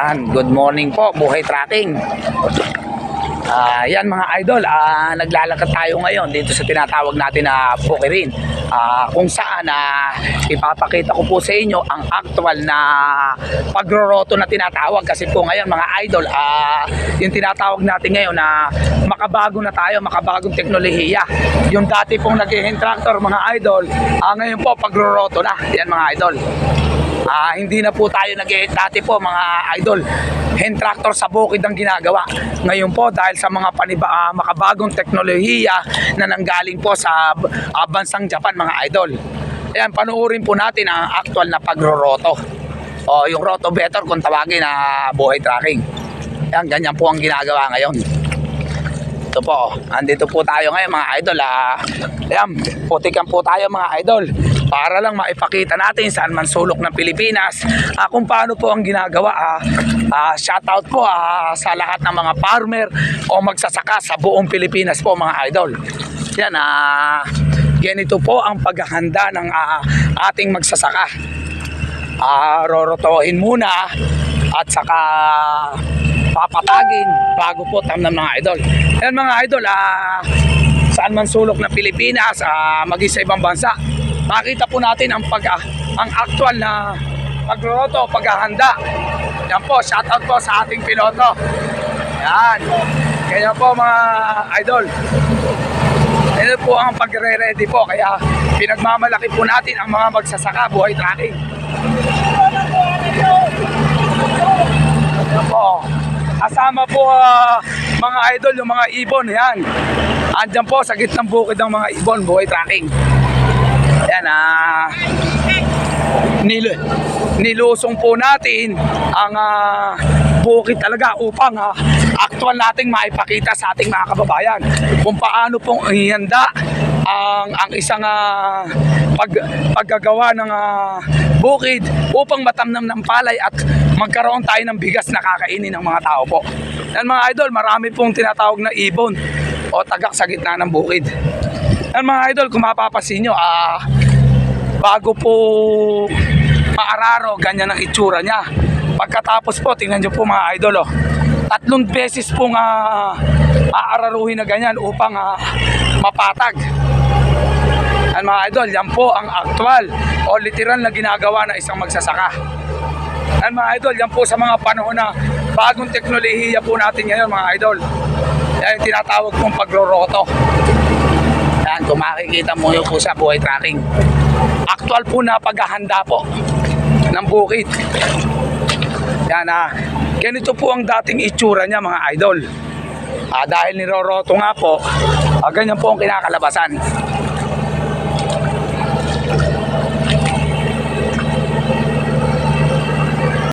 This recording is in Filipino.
Yan, good morning po, buhay tracking. Ah, yan mga idol, ah, naglalakad tayo ngayon dito sa tinatawag natin na Pukirin. Ah, kung saan ah, ipapakita ko po sa inyo ang actual na pagroroto na tinatawag kasi po ngayon mga idol, ah, yung tinatawag natin ngayon na makabago na tayo, makabagong teknolohiya. Yung dati pong nag-hand tractor mga idol, ah, ngayon po pagroroto na. Yan mga idol. Ah, hindi na po tayo nag dati po mga idol hand tractor sa bukid ang ginagawa. Ngayon po dahil sa mga paniba, ah, makabagong teknolohiya na nanggaling po sa ah, bansang Japan mga idol. Ayan, panuorin po natin ang actual na pagroroto. O yung roto better kung tawagin na buhay tracking. Ayan, ganyan po ang ginagawa ngayon. Ito po, andito po tayo ngayon mga idol. Ah. Ayan, putikan po tayo mga idol. Para lang maipakita natin saan man sulok ng Pilipinas ah, kung paano po ang ginagawa. Ah, ah, shoutout po ah, sa lahat ng mga farmer o magsasaka sa buong Pilipinas po mga idol. Yan, ah, ganito po ang paghahanda ng ah, ating magsasaka. Ah, rorotohin muna at saka papatagin bago po tamnam mga idol. Yan mga idol, ah, saan man sulok ng Pilipinas, ah, maging sa ibang bansa, makita po natin ang pag ah, ang actual na pagluluto, paghahanda. Yan po, shoutout po sa ating piloto. Yan. Kaya po mga idol. Ito po ang pagre-ready po. Kaya pinagmamalaki po natin ang mga magsasaka buhay tracking. Yan po. Kasama po ah, mga idol, yung mga ibon. Yan. Andyan po sa gitnang bukid ng mga ibon, buhay tracking. Yan ah. Nil nilusong po natin ang ah, bukid talaga upang ah, actual nating maipakita sa ating mga kababayan kung paano pong ihanda ang ang isang ah, pag paggagawa ng ah, bukid upang matamnam ng palay at magkaroon tayo ng bigas na kakainin ng mga tao po. Yan mga idol, marami pong tinatawag na ibon o tagak sa gitna ng bukid. Yan mga idol, kung mapapasin nyo, ah, bago po maararo, ganyan ang itsura niya. Pagkatapos po, tingnan nyo po mga idol, oh. tatlong beses pong uh, aararuhin na ganyan upang ah, mapatag. Yan mga idol, yan po ang actual o literal na ginagawa ng isang magsasaka. Yan mga idol, yan po sa mga panahon na bagong teknolohiya po natin ngayon mga idol. Yan yung tinatawag pong pagloroto. Yan, kung makikita mo yun po sa buhay tracking. Actual po na paghahanda po ng bukid. Yan ah, ganito po ang dating itsura niya mga idol. Ah, dahil niroroto nga po, ah, ganyan po ang kinakalabasan.